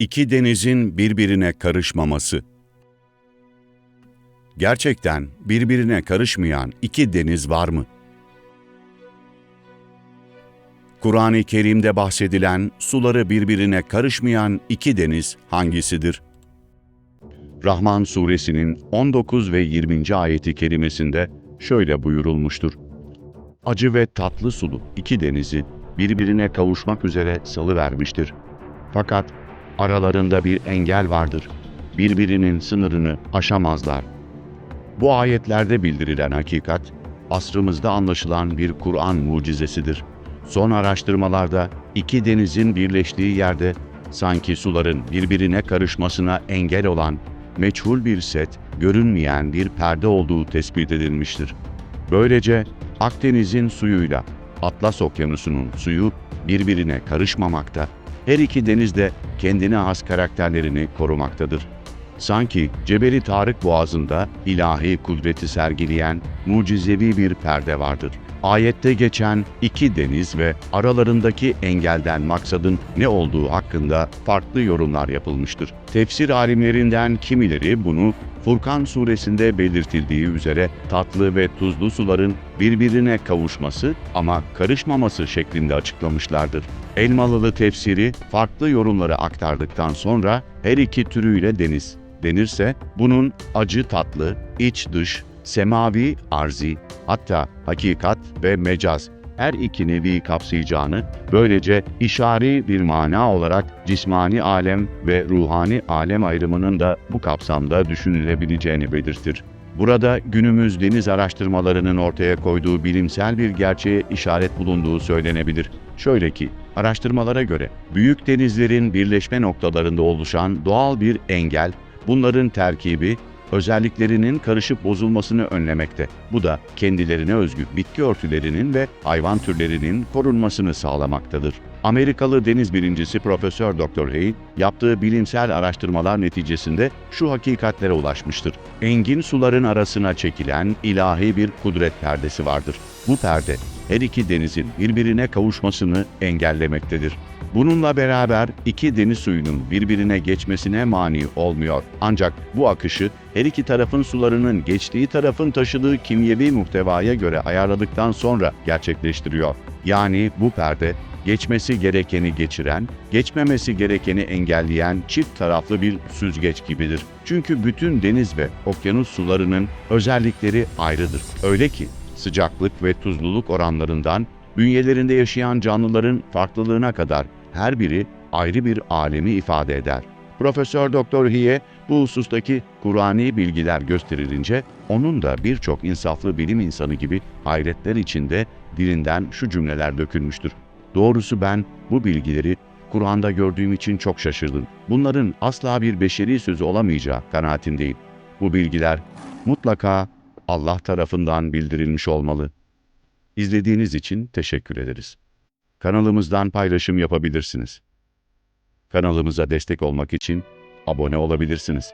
İki denizin birbirine karışmaması. Gerçekten birbirine karışmayan iki deniz var mı? Kur'an-ı Kerim'de bahsedilen suları birbirine karışmayan iki deniz hangisidir? Rahman suresinin 19 ve 20. ayeti kerimesinde şöyle buyurulmuştur. Acı ve tatlı sulu iki denizi birbirine kavuşmak üzere salıvermiştir. Fakat aralarında bir engel vardır. Birbirinin sınırını aşamazlar. Bu ayetlerde bildirilen hakikat, asrımızda anlaşılan bir Kur'an mucizesidir. Son araştırmalarda iki denizin birleştiği yerde sanki suların birbirine karışmasına engel olan meçhul bir set, görünmeyen bir perde olduğu tespit edilmiştir. Böylece Akdeniz'in suyuyla Atlas Okyanusu'nun suyu birbirine karışmamakta, her iki deniz de kendine has karakterlerini korumaktadır. Sanki Cebeli Tarık Boğazı'nda ilahi kudreti sergileyen mucizevi bir perde vardır. Ayette geçen iki deniz ve aralarındaki engelden maksadın ne olduğu hakkında farklı yorumlar yapılmıştır. Tefsir alimlerinden kimileri bunu Furkan suresinde belirtildiği üzere tatlı ve tuzlu suların birbirine kavuşması ama karışmaması şeklinde açıklamışlardır. Elmalılı tefsiri farklı yorumları aktardıktan sonra her iki türüyle deniz denirse bunun acı tatlı, iç dış, semavi arzi, hatta hakikat ve mecaz her iki nevi kapsayacağını, böylece işari bir mana olarak cismani alem ve ruhani alem ayrımının da bu kapsamda düşünülebileceğini belirtir. Burada günümüz deniz araştırmalarının ortaya koyduğu bilimsel bir gerçeğe işaret bulunduğu söylenebilir. Şöyle ki, araştırmalara göre büyük denizlerin birleşme noktalarında oluşan doğal bir engel, bunların terkibi özelliklerinin karışıp bozulmasını önlemekte. Bu da kendilerine özgü bitki örtülerinin ve hayvan türlerinin korunmasını sağlamaktadır. Amerikalı deniz bilimcisi Profesör Dr. Hay, yaptığı bilimsel araştırmalar neticesinde şu hakikatlere ulaşmıştır. Engin suların arasına çekilen ilahi bir kudret perdesi vardır. Bu perde her iki denizin birbirine kavuşmasını engellemektedir. Bununla beraber iki deniz suyunun birbirine geçmesine mani olmuyor. Ancak bu akışı her iki tarafın sularının geçtiği tarafın taşıdığı kimyevi muhtevaya göre ayarladıktan sonra gerçekleştiriyor. Yani bu perde geçmesi gerekeni geçiren, geçmemesi gerekeni engelleyen çift taraflı bir süzgeç gibidir. Çünkü bütün deniz ve okyanus sularının özellikleri ayrıdır. Öyle ki sıcaklık ve tuzluluk oranlarından bünyelerinde yaşayan canlıların farklılığına kadar her biri ayrı bir alemi ifade eder. Profesör Doktor Hiye bu husustaki Kur'ani bilgiler gösterilince onun da birçok insaflı bilim insanı gibi hayretler içinde dilinden şu cümleler dökülmüştür. Doğrusu ben bu bilgileri Kur'an'da gördüğüm için çok şaşırdım. Bunların asla bir beşeri sözü olamayacağı kanaatindeyim. Bu bilgiler mutlaka Allah tarafından bildirilmiş olmalı. İzlediğiniz için teşekkür ederiz. Kanalımızdan paylaşım yapabilirsiniz. Kanalımıza destek olmak için abone olabilirsiniz.